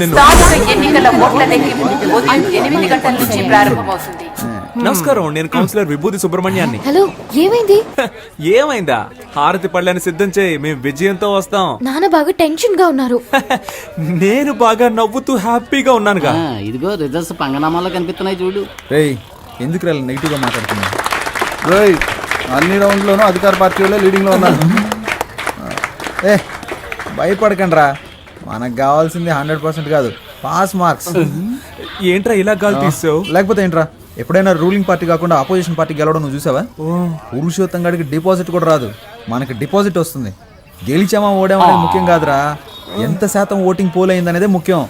నిన్ను. స్థానిక ఎన్నికల ఓట్ల లెక్కింపు ఉదయం ఎనిమిది గంటల నుంచి ప్రారంభమవుతుంది. నమస్కారం నేను కౌన్సిలర్ విభూతి సుబ్రహ్మణ్యాన్ని. హలో ఏమైంది? ఏమైందా? హారతి పళ్ళని సిద్ధం చేయి మేము విజయంతో వస్తాం. నాన్న బాగా టెన్షన్గా ఉన్నారు నేను బాగా నవ్వుతూ హ్యాపీగా ఉన్నానుగా. ఇదిగో రిజల్ట్స్ పంగనామాలో కనిపిస్తున్నాయి చూడు. రేయ్ ఎందుకు రా నెగిటివ్గా మాట్లాడుతున్నా రేయ్ అన్ని రౌండ్లోనూ అధికార పార్టీ వాళ్ళే లీడింగ్లో ఉన్నారు. ఏ భయపడకండి రా మనకు కావాల్సింది హండ్రెడ్ పర్సెంట్ కాదు. పాస్ మార్క్స్ ఏంట్రా ఇలా గాలి తీసావు? లేకపోతే ఏంట్రా ఎప్పుడైనా రూలింగ్ పార్టీ కాకుండా ఆపోజిషన్ పార్టీ గెలవడం నువ్వు చూసావా? పురుషోత్తం గడికి డిపాజిట్ కూడా రాదు. మనకి డిపాజిట్ వస్తుంది. గెలిచామా ఓడామా అనేది ముఖ్యం కాదురా. ఎంత శాతం ఓటింగ్ పోల్ అయింది అనేది ముఖ్యం.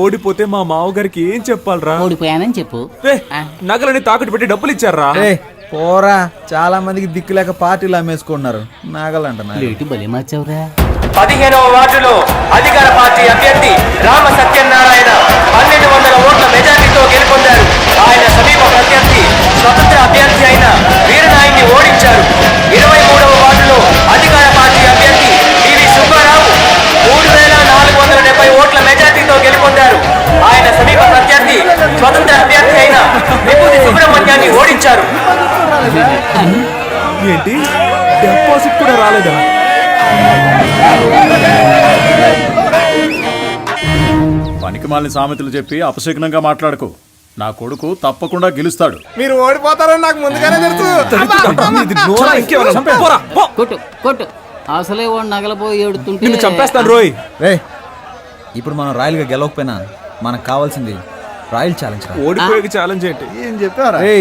ఓడిపోతే మా మావగారికి ఏం చెప్పాలరా? ఓడిపోయానని చెప్పు. నగలని తాకట్టు పెట్టి డబ్బులు ఇచ్చారా? ఏ పోరా. చాలా మందికి దిక్కు లేక పార్టీలు అమ్మేసుకుంటున్నారు. నాగలంట నాగలు. లేటు బలి మార్చావురా. పదిహేనవ వార్డులో అధికార పార్టీ అభ్యర్థి రామ సత్యనారాయణ పన్నెండు వందల ఓట్ల మెజార్టీతో గెలుపొందారు. ఆయన సమీప ప్రత్యర్థి స్వతంత్ర అభ్యర్థి అయిన వీరనాయుని ఓడించారు. ఇరవై మూడవ వార్డులో అధికార పార్టీ అభ్యర్థి పివి సుబ్బారావు మూడు వేల నాలుగు వందల డెబ్బై ఓట్ల మెజార్టీతో గెలుపొందారు. ఆయన సమీప ప్రత్యర్థి స్వతంత్ర అభ్యర్థి అయిన విభూతి సుబ్రహ్మణ్యాన్ని ఓడించారు. ఏంటి? డిపాజిట్ కూడా రాలేదా? పనికిమాలిన సామెతలు చెప్పి అపశకునంగా మాట్లాడకు. నా కొడుకు తప్పకుండా గెలుస్తాడు. మీరు ఓడిపోతారని నాకు ముందుగానే తెలుసు. ఇది నోరా ఇంకేమైనా? పోరా, పో. కొట్టు కొట్టు. అసలే వాడు నగలపోయి ఏడుతుంటే చంపేస్తాను రోయ్. రే ఇప్పుడు మనం రాయల్గా గెలవకపోయినా మనకు కావాల్సింది రాయల్ ఛాలెంజ్ రా. ఓడిపోయే ఛాలెంజ్ ఏంటి? ఏం చెప్పారా? రే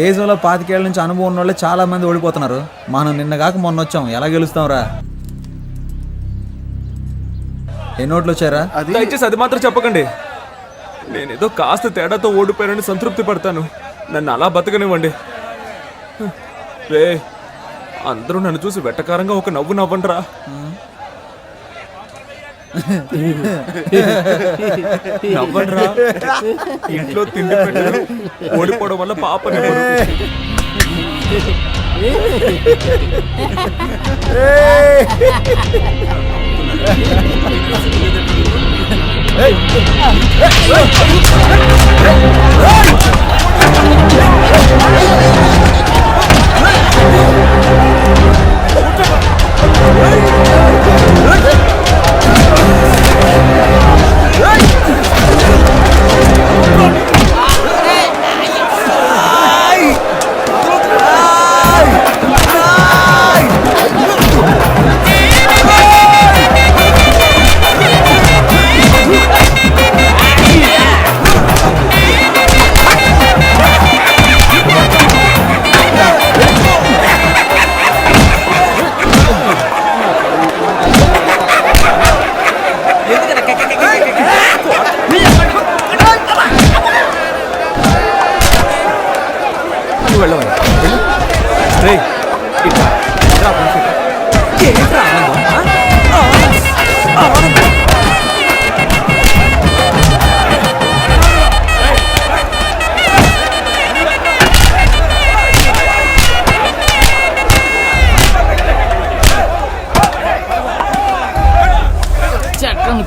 దేశంలో పాతికేళ్ళ నుంచి అనుభవం ఉన్న వాళ్ళే చాలా మంది ఓడిపోతున్నారు. మనం నిన్న కాక మొన్న వచ్చాం. ఎలా గెలుస్తాం రా ఎన్ని ఓట్లు వచ్చారా? దయచేసి అది మాత్రం చెప్పకండి. నేనేదో కాస్త తేడాతో ఓడిపోయానని సంతృప్తి పడతాను. నన్ను అలా బతకనివ్వండి. రే అందరూ నన్ను చూసి వెట్టకారంగా ఒక నవ్వు నవ్వండిరా. నవ్వండిరా. ఇంట్లో తిండి పెట్టరు ఓడిపోవడం వల్ల పాపని వెళ్ళవా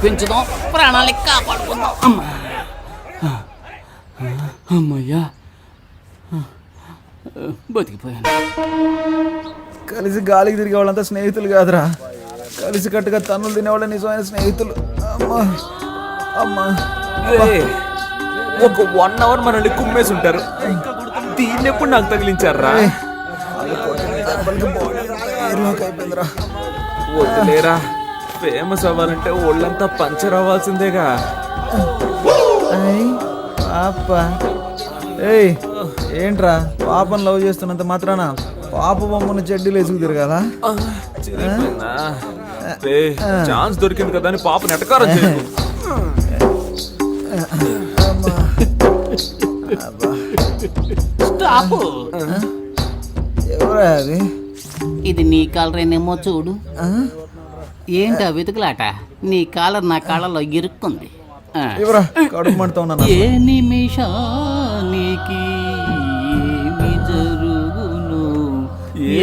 పెంచుదాం ప్రాణాలని కాపాడుకుందాం. అమ్మా. అమ్మయ్యా. బతికిపోయాను. కలిసి గాలికి తిరిగే వాళ్ళంతా స్నేహితులు కాదురా. కలిసి కట్టుగా తన్నులు తినేవాళ్ళ నిజమైన స్నేహితులు. అమ్మా. అమ్మా. రే, ఒక వన్ అవర్ మనల్ని కుమ్మేసి ఉంటారు దీన్ని ఎప్పుడు నాకు తగిలించారా? అయిపోయిందిరా. వదిలేరా ఫేమస్ అవ్వాలంటే ఒళ్ళంతా పంచర్ అవ్వాల్సిందేగా. ఏయ్ ఏంట్రా? పాపను లవ్ చేస్తున్నంత మాత్రాన పాప బొమ్మను చెడ్డీలు వేసుకు తిరగాల? ఛాన్స్ దొరికింది కదా అని పాప నెటకారం చేయకు. స్టాప్. ఎవరా అది? ఇది నీ కాలరేనేమో చూడు. ఆ? ఏంటా వెతుకులాట? నీ కాలర్ నా కాళ్ళలో ఇరుక్కుంది. ఏ నిమిషానికి ఏమి జరుగును?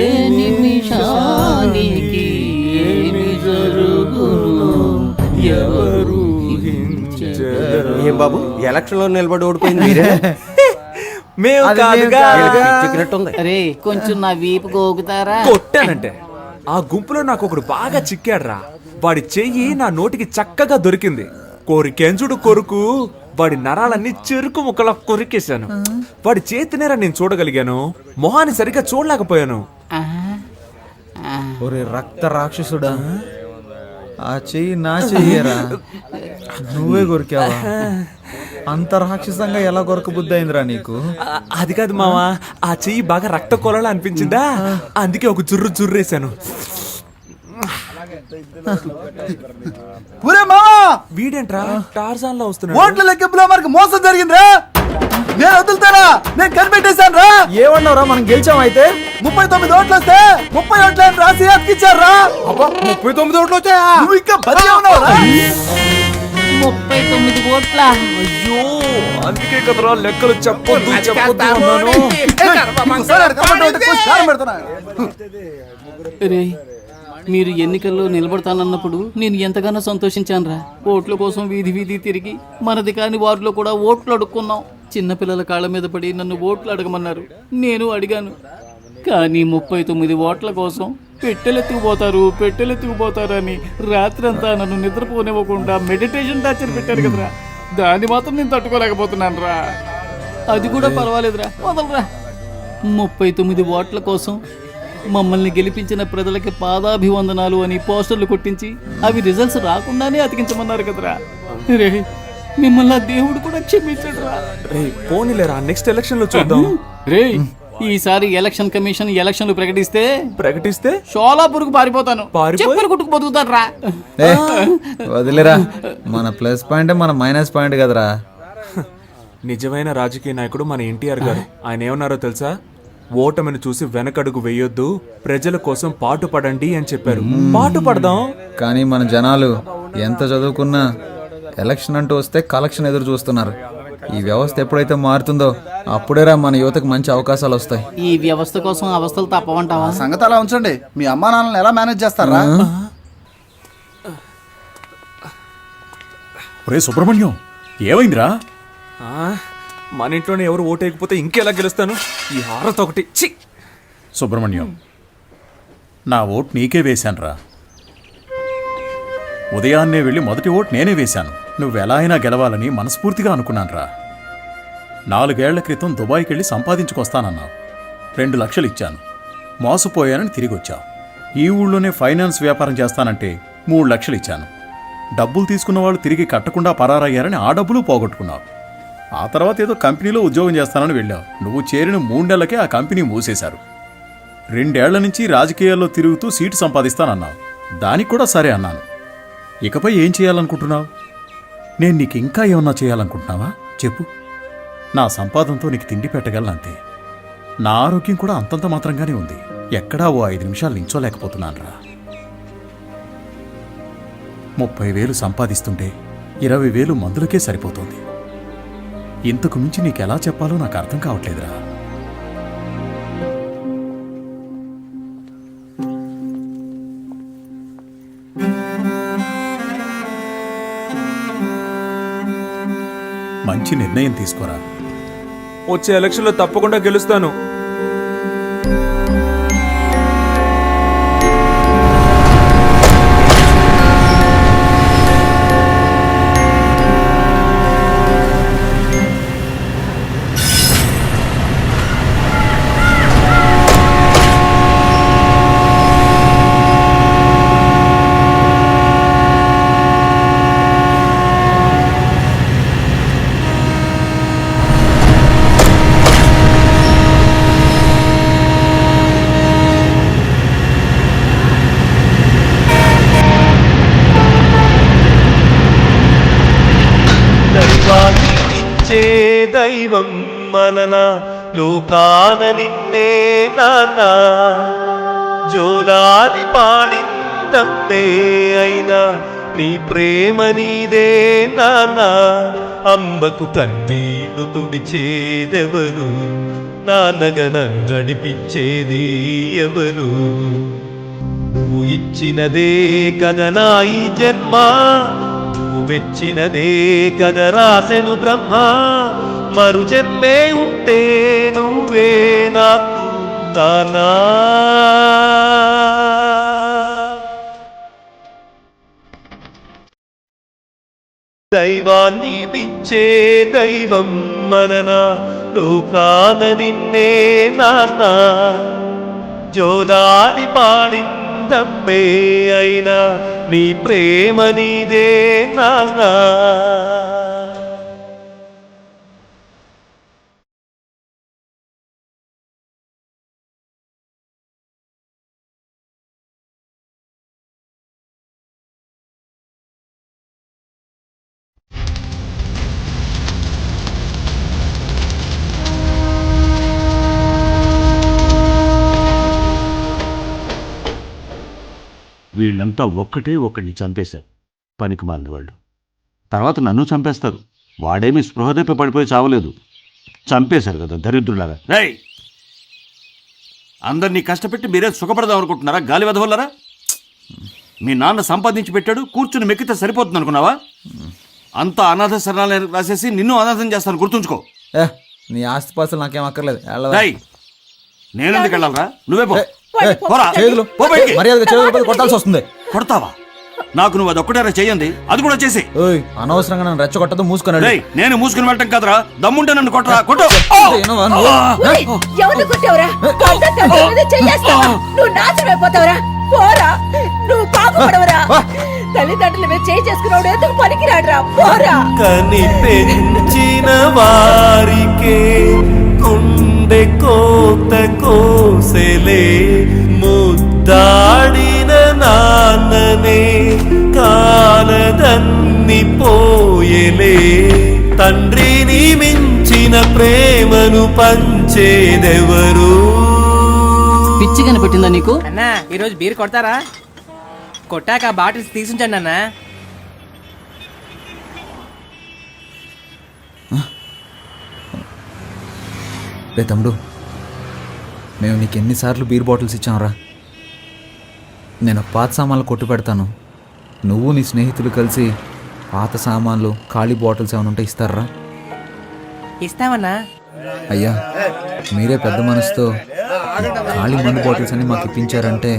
ఏ నిమిషానికి ఏమి జరుగును? ఎవరు ఏం బాబు? ఎలక్షన్లో నిలబడి ఓడిపోయింది మీరే? మేము కాదుగా అరే కొంచెం నా వీపు గోగుతారా కొట్టానంటే. ఆ గుంపులో నాకు ఒకడు బాగా చిక్కాడ్రా. వాడి చెయ్యి నా నోటికి చక్కగా దొరికింది. కోరికెంచుడు కొరుకు వాడి నరాలన్నీ చెరుకు ముక్కలా కొరికేశాను. వాడి చేతినేరా నేను చూడగలిగాను. మొహాన్ని సరిగ్గా చూడలేకపోయాను. ఒరే రక్త రాక్షసుడా. ఆ చెయ్యి నా చెయ్యరా? నువ్వే కొరికావా? అంత రాక్షసంగా ఎలా కొరక బుద్ధి అయిందిరా నీకు అది కాదు మావా. ఆ చెయ్యి బాగా రక్త కొలలా అనిపించిందా అందుకే ఒక జుర్రు జుర్రేశాను ఒరే మామా వీడేంట్రా? టార్జాన్లో వస్తున్నాడు. ఓట్ల లెక్కింపులో మనకు మోసం జరిగిందిరా. నేను వదులుతానా? నేను కనిపెట్టేశాను రా ఏమన్నావురా? మనం గెలిచాం అయితే? ముప్పై తొమ్మిది ఓట్లు వస్తే ముప్పై ఓట్లు రాసి అతికిచ్చారా ముప్పై తొమ్మిది ఓట్లు వచ్చాయా? నువ్వు ఇంకా బతికే ఉన్నావురా. ముప్పై తొమ్మిది ఓట్ల అయ్యో అందుకే కదరా లెక్కలు చెప్పొద్దు చెప్పొద్దు అన్నాను. రే మీరు ఎన్నికల్లో నిలబడతానన్నప్పుడు నేను ఎంతగానో సంతోషించానురా. ఓట్ల కోసం వీధి వీధి తిరిగి మనది కాని వారిలో కూడా ఓట్లు అడుక్కున్నాం. చిన్నపిల్లల కాళ్ళ మీద పడి నన్ను ఓట్లు అడగమన్నారు. నేను అడిగాను కానీ ముప్పై తొమ్మిది ఓట్ల కోసం పెట్టెలెత్తుకుపోతారు పెట్టెలెత్తుకుపోతారు అని రాత్రంతా నన్ను నిద్రపోనివ్వకుండా మెడిటేషన్ టార్చర్ పెట్టారు కదరా. దాన్ని మాత్రం నేను తట్టుకోలేకపోతున్నాను రా. అది కూడా పర్వాలేదురా. వదలరా. ముప్పై తొమ్మిది ఓట్ల కోసం మమ్మల్ని గెలిపించిన ప్రజలకి పాదాభివందనాలు అని పోస్టర్లు కొట్టించి అవి రిజల్ట్స్ రాకుండానే అతికించమన్నారు కదరా. రే మిమ్మల్ని దేవుడు కూడా క్షమించడు రా. రే పోనీలేరా నెక్స్ట్ ఎలక్షన్లో చూద్దాం. రే ఈసారి ఎలక్షన్ కమిషన్ ఎలక్షన్లు ప్రకటిస్తే ప్రకటిస్తే? షోలాపూర్కు పారిపోతాను? చెప్పులు కుట్టుకు బతుకుతాను రా ఏ వదిలేరా మన ప్లస్ పాయింట్ మన మైనస్ పాయింట్ కదరా. నిజమైన రాజకీయ నాయకుడు మన ఎన్టీఆర్ గారు. ఆయన ఏమన్నారో తెలుసా? ఓటమిని చూసి వెనకడుగు వేయొద్దు ప్రజల కోసం పాటు పడండి అని చెప్పారు. పాటు పడదాం కానీ మన జనాలు ఎంత చదువుకున్నా ఎలక్షన్ అంటూ వస్తే కలెక్షన్ ఎదురు చూస్తున్నారు. ఈ వ్యవస్థ ఎప్పుడైతే మారుతుందో అప్పుడేరా మన యువతకు మంచి అవకాశాలు వస్తాయి. ఈ వ్యవస్థ కోసం అవస్థలు తప్పవంటావా? సంగతి అలా ఉంచండి. మీ అమ్మా నాన్నలు ఎలా మేనేజ్ చేస్తారా? ఒరే సుబ్రహ్మణ్యం ఏమైందిరా? ఆ, మన ఇంట్లోనే ఎవరు ఓటేయకపోతే ఇంకెలా గెలుస్తాను? ఈ హారత ఒకటి. ఛీ! సుబ్రహ్మణ్యం నా ఓట్ నీకే వేశానురా. ఉదయాన్నే వెళ్ళి మొదటి ఓట్ నేనే వేశాను. నువ్వెలా అయినా గెలవాలని మనస్ఫూర్తిగా అనుకున్నానురా. నాలుగేళ్ళ క్రితం దుబాయ్కి వెళ్ళి సంపాదించుకొస్తానన్నావు. రెండు లక్షలు ఇచ్చాను. మోసపోయానని తిరిగి వచ్చావు ఈ ఊళ్ళోనే ఫైనాన్స్ వ్యాపారం చేస్తానంటే మూడు లక్షలు ఇచ్చాను. డబ్బులు తీసుకున్న వాళ్ళు తిరిగి కట్టకుండా పరారయ్యారని ఆ డబ్బులు పోగొట్టుకున్నావు. ఆ తర్వాత ఏదో కంపెనీలో ఉద్యోగం చేస్తానని వెళ్ళావు. నువ్వు చేరిన మూడేళ్ళకే ఆ కంపెనీ మూసేశారు. రెండేళ్ళ నుంచి రాజకీయాల్లో తిరుగుతూ సీటు సంపాదిస్తానన్నావు. దానికి కూడా సరే అన్నాను. ఇకపై ఏం చేయాలనుకుంటున్నావు? నేను నీకు ఇంకా ఏమన్నా చేయాలనుకుంటున్నావా? చెప్పు. నా సంపాదనతో నీకు తిండి పెట్టగలనంతే. నా ఆరోగ్యం కూడా అంతంత మాత్రంగానే ఉంది. ఎక్కడా ఓ ఐదు నిమిషాలు నించోలేకపోతున్నానురా ముప్పై వేలు సంపాదిస్తుంటే ఇరవై వేలు మందులకే సరిపోతుంది. ఇంతకు మించి నీకెలా చెప్పాలో నాకు అర్థం కావట్లేదురా. నిర్ణయం తీసుకోరా? వచ్చే ఎలక్షన్లో తప్పకుండా గెలుస్తాను. మనన లోకాన నిన్నే నాన్న జోలాది పాడిందమ్మే అయినా నీ ప్రేమ నీదే నానా. అంబకు కన్నీళ్ళు తుడిచేదెవరు? నాన్నగనం గడిపించేది ఎవరు? నువ్వు ఇచ్చినదే కదనా ఈ జన్మ నువ్వు వెచ్చినదే కదరాసెను బ్రహ్మ. మరు జన్మే ఉంటే నువ్వే నాకు నానా దైవాన్ని పిచ్చే దైవం మననా లోకాన నిన్నే నాన్న జోదాని పాడిందమ్మే అయినా నీ ప్రేమ నీదే నాన్న వీళ్ళంతా ఒక్కటే ఒక్కడిని చంపేశారు. పనికి మాలిన వాళ్ళు తర్వాత నన్ను చంపేస్తారు. వాడేమి స్పృహ తప్పి పడిపోయి చావలేదు. చంపేశారు కదా దరిద్రులాగా రేయ్! అందరినీ కష్టపెట్టి మీరే సుఖపడదాం అనుకుంటున్నారా? గాలి వెదవల్లరా? మీ నాన్న సంపాదించి పెట్టాడు కూర్చుని మెక్కితే సరిపోతుంది అనుకున్నావా అంతా అనాథ శరణాలయం రాసేసి నిన్ను అనాథం చేస్తాను గుర్తుంచుకో. ఏ నీ ఆస్తి పాస్తులు నాకేం అక్కర్లేదు. వెళ్ళవా? రేయ్! నేనెందుకు వెళ్ళాలరా? నువ్వే పో. పోరా చేతులు పో బయటికి. మర్యాదగా చేతులు పట్టుకొని కొట్టాల్సి వస్తుంది కొడతావా నాకు నువ్వు అది ఒక్కటేరా చేయండి అది కూడా చేసి ఓయ్ అనవసరంగా నన్ను రెచ్చగొట్టదు మూసుకొని రేయ్ నేను మూసుకుని వెళ్ళటం కదరా దమ్ముంటే నన్ను కొట్టరా కొట్టు ఎవరిని కొట్టావురా చెయ్యేస్తావా నువ్వు నాశనం అయిపోతావురా పోరా నువ్వు బాగుపడవరా తల్లిదండ్రుల మీద చేయి చేసుకున్నాడు ఎందుకు పనికిరాడురా పోరా కని పెంచిన వారికే గుండె కోత కోసెలే ముద్దాడిన నాన్ననే కాలదన్ని పోయలే. తండ్రిని మించిన ప్రేమను పంచేదెవరు? పిచ్చి కనిపెట్టిందా నీకు? అన్నా ఈరోజు బీర్ కొడతారా? కొట్టాక బాటిల్స్ తీసుంచండి అన్నా. రే తమ్ముడు మేము నీకు ఎన్నిసార్లు బీర్ బాటిల్స్ ఇచ్చాంరా? నేను పాత సామాన్లు కొట్టు పెడతాను. నువ్వు నీ స్నేహితులు కలిసి పాత సామాన్లు ఖాళీ బాటిల్స్ ఏమైనా ఉంటే ఇస్తారా? ఇస్తామన్నా. అయ్యా మీరే పెద్ద మనసుతో ఖాళీ మందు బాటిల్స్ అన్ని మాకు ఇప్పించారంటే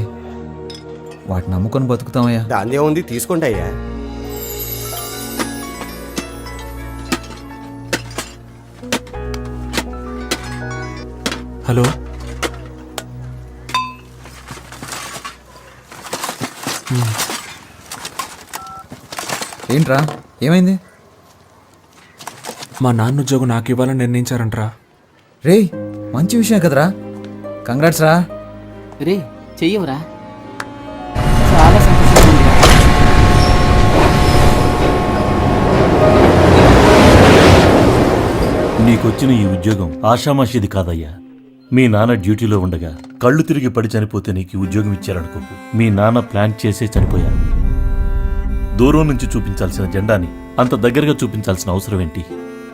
వాటిని నమ్ముకొని బతుకుతామయ్యా. దాందే ఉంది తీసుకోండి అయ్యా. హలో ఏంట్రా? ఏమైంది? మా నాన్న ఉద్యోగం నాకు ఇవ్వాలని నిర్ణయించారంట్రా. రేయ్ మంచి విషయం కదరా. కంగ్రాట్స్ రా. రే చెయ్యవరా. చాలా సంతోషంగా నీకొచ్చిన ఈ ఉద్యోగం ఆషామాషిది కాదయ్యా. మీ నాన్న డ్యూటీలో ఉండగా కళ్ళు తిరిగి పడి చనిపోతే నీకు ఈ ఉద్యోగం ఇచ్చారనుకోకు. మీ నాన్న ప్లాన్ చేసే చనిపోయారు. దూరం నుంచి చూపించాల్సిన జెండాని అంత దగ్గరగా చూపించాల్సిన అవసరం ఏంటి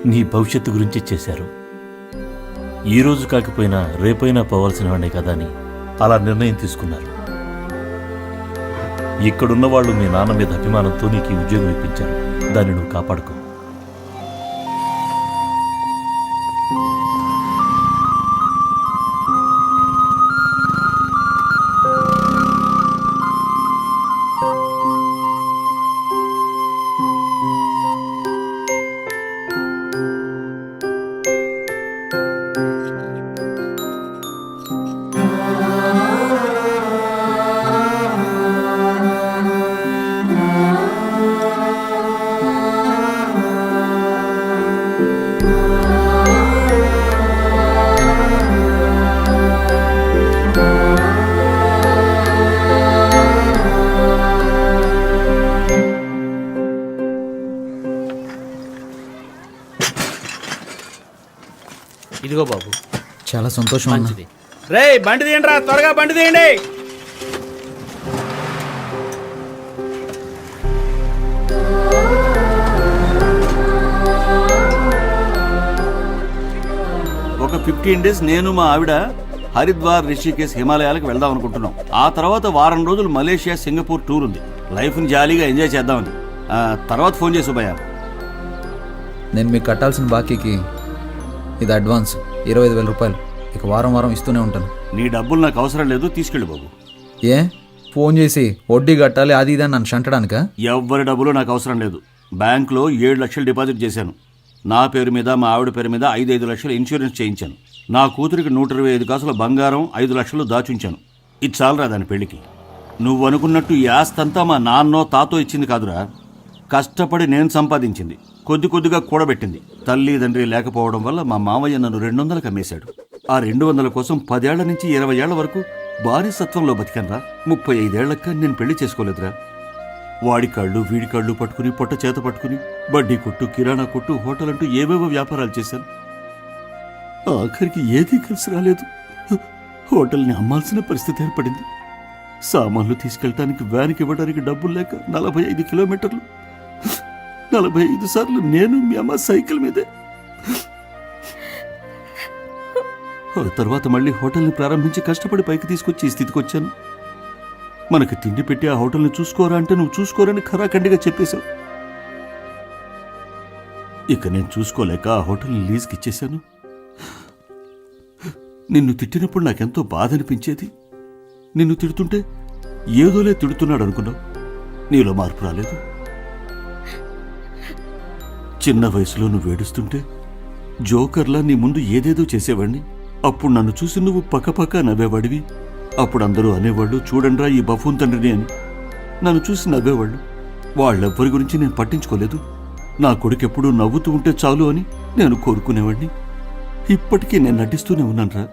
నీ భవిష్యత్తు గురించి చేశారు. ఈ రోజు కాకపోయినా రేపైనా పోవాల్సిన వాడే కదా అని అలా నిర్ణయం తీసుకున్నారు. ఇక్కడున్న వాళ్ళు మీ నాన్న మీద అభిమానంతో నీకు ఈ ఉద్యోగం ఇప్పించారు. దాన్ని నువ్వు కాపాడుకో. ఇదిగో బాబు. చాలా సంతోషం అన్న. రే బండి తీయండి రా త్వరగా బండి తీయండి. ఒక ఫిఫ్టీన్ డేస్ నేను మా ఆవిడ హరిద్వార్ రిషికేశ్ హిమాలయాలకు వెళ్దాం అనుకుంటున్నాం. ఆ తర్వాత వారం రోజులు మలేషియా సింగపూర్ టూర్ ఉంది. లైఫ్ని జాలీగా ఎంజాయ్ చేద్దామని తర్వాత ఫోన్ చేసు భయ్యా నేను మీకు కట్టాల్సిన బాకీకి ఇది అడ్వాన్స్ ఇరవై ఐదు వేల రూపాయలు. ఇక వారం వారం ఇస్తూనే ఉంటాను. నీ డబ్బులు నాకు అవసరం లేదు తీసుకెళ్ళి బాబు. ఏ? ఫోన్ చేసి వడ్డీ కట్టాలి అది ఇది అని నన్ను షంటడానికా ఎవ్వరి డబ్బులు నాకు అవసరం లేదు. బ్యాంక్లో ఏడు లక్షలు డిపాజిట్ చేశాను. నా పేరు మీద మా ఆవిడ పేరు మీద ఐదు ఐదు లక్షలు ఇన్సూరెన్స్ చేయించాను. నా కూతురికి నూట ఇరవై ఐదు కాసుల బంగారం ఐదు లక్షలు దాచుంచాను. ఇది చాలరా దాని పెళ్ళికి నువ్వు అనుకున్నట్టు ఈ ఆస్తంతా మా నాన్నో తాతో ఇచ్చింది కాదురా. కష్టపడి నేను సంపాదించింది. కొద్ది కొద్దిగా కూడబెట్టింది. తల్లి తండ్రి లేకపోవడం వల్ల మా మామయ్య నన్ను రెండు వందలకు అమ్మేశాడు. ఆ రెండు వందల కోసం పదేళ్ళ నుంచి ఇరవై ఏళ్ళ వరకు భారీసత్వంలో బతికనరా. ముప్పై ఐదేళ్ళక్క నేను పెళ్ళి చేసుకోలేదురా. వాడి కాళ్ళు వీడి కాళ్ళు పట్టుకుని పొట్ట చేత పట్టుకుని బడ్డీ కొట్టు కిరాణా కొట్టు హోటల్ అంటూ ఏవేవో వ్యాపారాలు చేశాను. ఆఖరికి ఏదీ కలిసి రాలేదు. హోటల్ని అమ్మాల్సిన పరిస్థితి ఏర్పడింది. సామాన్లు తీసుకెళ్ళటానికి వ్యాన్కి ఇవ్వడానికి డబ్బులు లేక నలభై ఐదు కిలోమీటర్లు నలభై ఐదు సార్లు నేను మీ అమ్మ సైకిల్ మీదే. ఆ తర్వాత మళ్ళీ హోటల్ని ప్రారంభించి కష్టపడి పైకి తీసుకొచ్చి ఈ స్థితికి వచ్చాను. మనకి తిండి పెట్టి ఆ హోటల్ని చూసుకోరా అంటే నువ్వు చూసుకోరని ఖరాఖండిగా చెప్పేశావు. ఇక నేను చూసుకోలేక ఆ హోటల్ని లీజ్కి ఇచ్చేశాను. నిన్ను తిట్టినప్పుడు నాకెంతో బాధ అనిపించేది నిన్ను తిడుతుంటే ఏదోలే తిడుతున్నాడు అనుకున్నావు నీలో మార్పు రాలేదు. చిన్న వయసులో నువ్వు ఏడుస్తుంటే జోకర్లా నీ ముందు ఏదేదో చేసేవాడిని అప్పుడు నన్ను చూసి నువ్వు పక్కపక్క నవ్వేవాడివి. అప్పుడు అందరూ అనేవాళ్ళు చూడండిరా ఈ బఫూన్ తండ్రిని అని. నన్ను చూసి నవ్వేవాళ్ళు వాళ్ళెవ్వరి గురించి నేను పట్టించుకోలేదు. నా కొడుకెప్పుడూ నవ్వుతూ ఉంటే చాలు అని నేను కోరుకునేవాడిని ఇప్పటికీ నేను నటిస్తూనే ఉన్నానురా.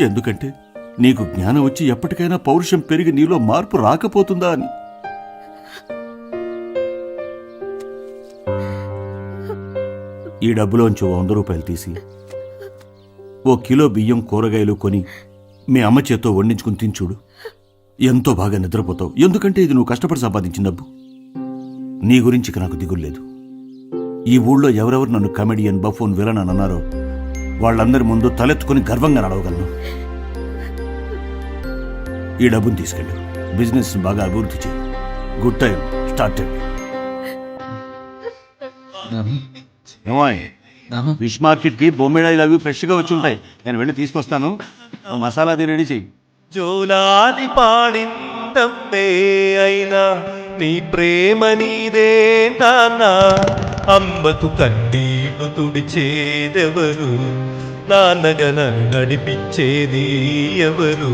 ఎందుకంటే నీకు జ్ఞానం వచ్చి ఎప్పటికైనా పౌరుషం పెరిగి నీలో మార్పు రాకపోతుందా అని. ఈ డబ్బులోంచి ఓ వంద రూపాయలు తీసి ఓ కిలో బియ్యం కూరగాయలు కొని మీ అమ్మ చేత్తో వండించుకుని తించూడు ఎంతో బాగా నిద్రపోతావు. ఎందుకంటే ఇది నువ్వు కష్టపడి సంపాదించిన డబ్బు. నీ గురించి నాకు దిగుల్లేదు. ఈ ఊళ్ళో ఎవరెవరు నన్ను కమెడియన్ బఫోన్ విలన్ అని అన్నారో వాళ్ళందరి ముందు తలెత్తుకుని గర్వంగా నడవగలను. ఈ డబ్బును తీసుకెళ్ళు. బిజినెస్ బాగా అభివృద్ధి చేయి గుడ్ టైం. స్టార్టెడ్ ఏమాయ్. ఫిష్ మార్కెట్కి బొమ్మిడాయిలు అవి ఫ్రెష్గా వచ్చి ఉంటాయి నేను వెళ్ళి తీసుకొస్తాను. మసాలా అది రెడీ చెయ్యి. జోలాది పాడిందమ్మే అయినా నీ ప్రేమ నీదే నాన్న అమ్మకు కన్నీళ్ళు తుడిచేదెవరు? నాన్నగా నన్ను నడిపించేది ఎవరు?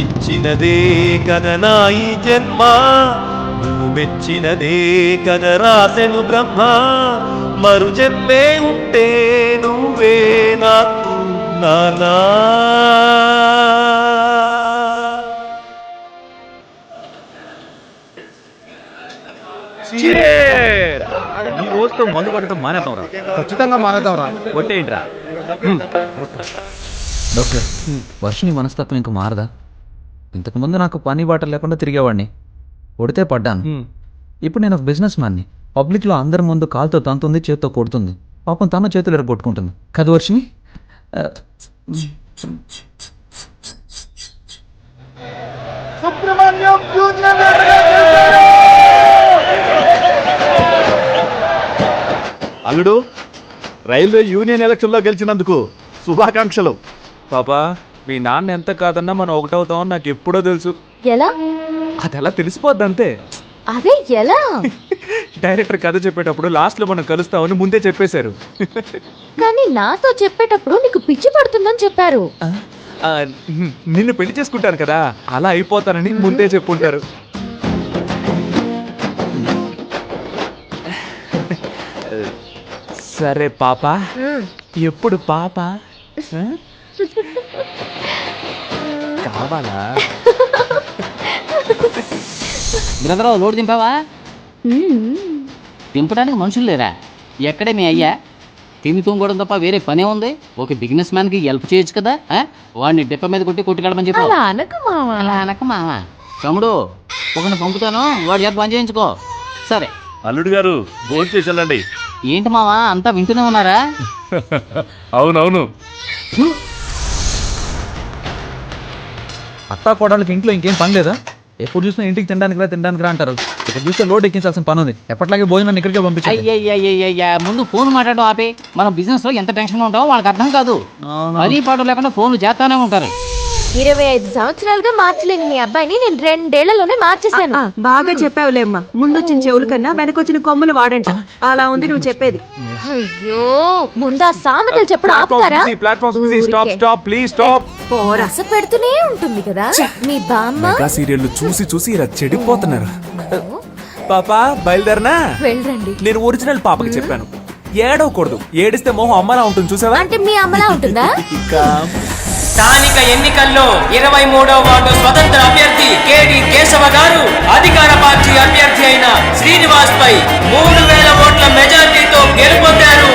ఇచ్చినదే కదా నా ఈ జన్మ. మెచ్చినదే కదా రాసెను బ్రహ్మ మరు జన్మే ఉంటే నువ్వే నాకు నానా. ఈ రోజుతో మందు పడటం మానేద్దాం రా ఖచ్చితంగా కొట్టేయండి రా డాక్టర్ వర్షిని మనస్తత్వం ఇంకా మారదా? ఇంతకుముందు నాకు పని బాట లేకుండా తిరిగేవాడిని. కొడితే పడ్డాను. ఇప్పుడు నేను ఒక బిజినెస్ మ్యాన్ని. పబ్లిక్లో అందరి ముందు కాలుతో తంతుంది చేత్తో కొడుతుంది. పాపం తన చేతులు ఎరగొట్టుకుంటుంది. కదా వర్షిని అల్లుడు రైల్వే యూనియన్ ఎలక్షన్లో గెలిచినందుకు శుభాకాంక్షలు. పాపా మీ నాన్న ఎంత కాదన్నా మనం ఒకటవుతామని నాకు ఎప్పుడో తెలుసు. ఎలా? అది అలా తెలిసిపోద్ది అంతే అదే ఎలా? డైరెక్టర్ కథ చెప్పేటప్పుడు లాస్ట్లో మనం కలుస్తామని ముందే చెప్పేశారు. కానీ నాతో చెప్పేటప్పుడు నీకు పిచ్చి పడుతుందని చెప్పారు. ఆ, నిన్ను పెళ్ళి చేసుకుంటాను కదా అలా అయిపోతానని ముందే చెప్పుంటారు. సరే పాప. ఎప్పుడు పాప? ఆ? కావాలా? బ్రదరావు లోడ్ దింపావా? దింపడానికి మనుషులు లేరా? ఎక్కడే మీ అయ్యా? తిని తూంగడం తప్ప వేరే పనే ఉంది? ఒక బిజినెస్ మ్యాన్కి హెల్ప్ చేయొచ్చు కదా? వాడిని డిప్ప మీద కొట్టి కొట్టుకెళ్ళమని చెప్పు అలా అనకు మావా. అలా అనక మావా. తమ్ముడు ఒకరిని పంపుతాను వాడి చేత పని చేయించుకో. సరే. అల్లుడు గారు భోజనం చేసి వెళ్ళండి. ఏంటి మావా అంతా వింటూనే ఉన్నారా? అవునవును. అత్తా కోడళ్ళకి ఇంట్లో ఇంకేం పని లేదా? ఎప్పుడు చూసినా ఇంటికి తినడానికి రా తినడానికి రా అంటారు. ఇక్కడ చూస్తే రోడ్ ఎక్కించాల్సిన పని ఉంది ఎప్పటిలాగే భోజనాన్ని ఇక్కడికే అయ్యయ్యయ్యయ్యా ముందు ఫోన్ మాట్లాడడం ఆపే. మన బిజినెస్లో ఎంత టెన్షన్ ఉంటావో వాళ్ళకి అర్థం కాదు. పని పాటు లేకుండా ఫోన్లు చేస్తానే ఉంటారు. ఇరవై ఐదు సంవత్సరాలుగా మార్చలేని మీ అబ్బాయిని నేను రెండేళ్ళలోనే మార్చేశాను. బాగా చెప్పావులేమ్మా. ముందొచ్చిన చెవుల కన్నా వెనకొచ్చిన కొమ్ములు వాడంట అలా ఉంది నువ్వు చెప్పేది. అయ్యో ముందు ఆ సామెతలు చెప్పడం ఆపుతారా? స్టాప్ స్టాప్ ప్లీజ్ స్టాప్ రస పెడుతూనే ఉంటుంది కదా. మీ బామ్మ? మెగా సీరియల్ చూసి చూసి ఇలా చెడిపోతున్నారు. పాపా బయలుదేరనా? వెళ్ళండి. నేను ఒరిజినల్ పాపకి చెప్పాను. ఏడవకూడదు. ఏడిస్తే మొహం అమ్మలా ఉంటుంది చూసావా? అంటే మీ అమ్మలా ఉంటుందా? ఇక స్థానిక ఎన్నికల్లో ఇరవై మూడో వార్డు స్వతంత్ర అభ్యర్థి కేడి కేశవ గారు అధికార పార్టీ అభ్యర్థి అయిన శ్రీనివాస్ పై మూడు వేల ఓట్ల మెజార్టీతో గెలుపొందారు.